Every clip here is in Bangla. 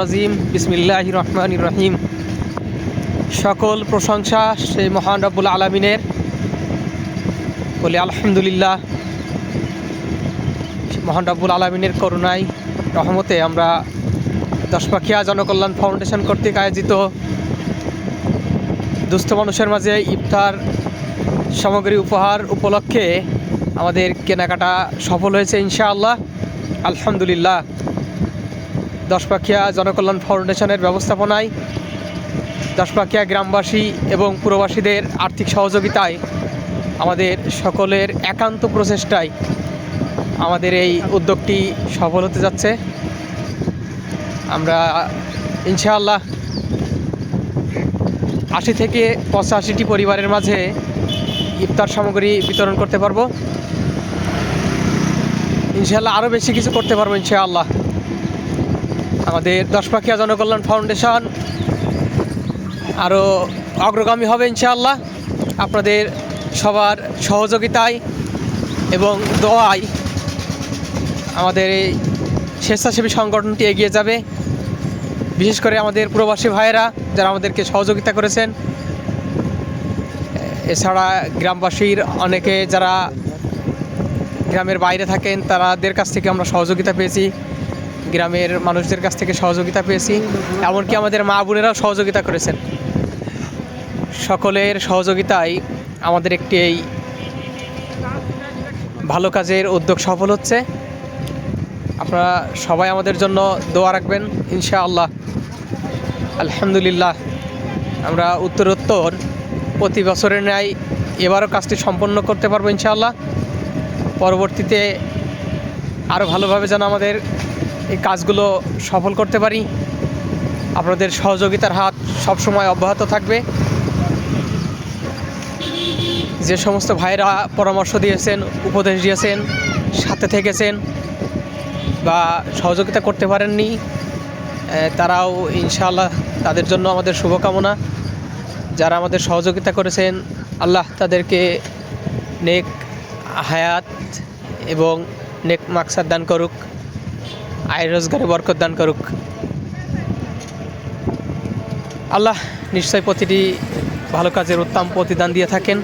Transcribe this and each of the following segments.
রাজিম বিসমিল্লাহ রহমান রহিম। সকল প্রশংসা সেই মহান রব্বুল আলমিনের। বলি আলহামদুলিল্লাহ মহান রব্বুল আলমিনের করুণায়, রহমতে আমরা দশপাখিয়া জনকল্যাণ ফাউন্ডেশন কর্তৃক আয়োজিত দুস্থ মানুষের মাঝে ইফতার সামগ্রী উপহার উপলক্ষে আমাদের কেনাকাটা সফল হয়েছে ইনশাআল্লাহ। আলহামদুলিল্লাহ। দশপাখিয়া জনকল্যাণ ফাউন্ডেশনের ব্যবস্থাপনায় দশপাখিয়া গ্রামবাসী এবং পুরবাসীদের আর্থিক সহযোগিতায় আমাদের সকলের একান্ত প্রচেষ্টায় আমাদের এই উদ্যোগটি সফল হতে যাচ্ছে। আমরা ইনশাআল্লাহ আশি থেকে পঁচাশিটি পরিবারের মাঝে ইফতার সামগ্রী বিতরণ করতে পারব। ইনশাআল্লাহ আরও বেশি কিছু করতে পারব ইনশাআল্লাহ। আমাদের দশপাখিয়া জনকল্যাণ ফাউন্ডেশন আরও অগ্রগামী হবে ইনশাআল্লাহ। আপনাদের সবার সহযোগিতায় এবং দোয়ায় আমাদের এই স্বেচ্ছাসেবী সংগঠনটি এগিয়ে যাবে। বিশেষ করে আমাদের প্রবাসী ভাইয়েরা যারা আমাদেরকে সহযোগিতা করেছেন। এছাড়া গ্রামবাসীর অনেকে যারা গ্রামের বাইরে থাকেন তাদের কাছ থেকে আমরা সহযোগিতা পেয়েছি। গ্রামের মানুষদের কাছ থেকে সহযোগিতা পেয়েছি, এমনকি আমাদের মা বোনেরাও সহযোগিতা করেছেন। সকলের সহযোগিতায় আমাদের একটি এই ভালো কাজের উদ্যোগ সফল হচ্ছে। আপনারা সবাই আমাদের জন্য দোয়া রাখবেন, ইনশাআল্লাহ। আলহামদুলিল্লাহ, আমরা উত্তরোত্তর প্রতি বছরের ন্যায় এবারও কাজটি সম্পন্ন করতে পারব, ইনশাআল্লাহ। পরবর্তীতে আরও ভালোভাবে যেন আমাদের এই কাজগুলো সফল করতে পারি। আপনাদের সহযোগিতার হাত সবসময় অব্যাহত থাকবে। যে সমস্ত ভাইরা পরামর্শ দিয়েছেন, উপদেশ দিয়েছেন, সাথে থেকেছেন বা সহযোগিতা করতে পারেননি তারাও ইনশাআল্লাহ তাদের জন্য আমাদের শুভকামনা। যারা আমাদের সহযোগিতা করেছেন, আল্লাহ তাদেরকে নেক হায়াত এবং নেক মাকসাদ দান করুক। আয় রোজগারে বরকত দান করুক। আল্লাহ নিশ্চয় প্রতিটি ভালো কাজের উত্তম প্রতিদান দিয়ে থাকেন।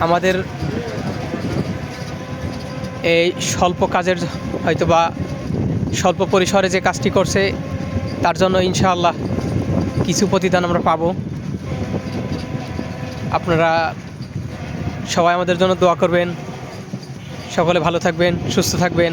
আমাদের এই স্বল্প কাজের হয়তো বা স্বল্প পরিসরে যে কাজটি করছে, তার জন্য ইনশাআল্লাহ কিছু প্রতিদান আমরা পাবো। আপনারা সবাই আমাদের জন্য দোয়া করবেন। সকলে ভালো থাকবেন, সুস্থ থাকবেন।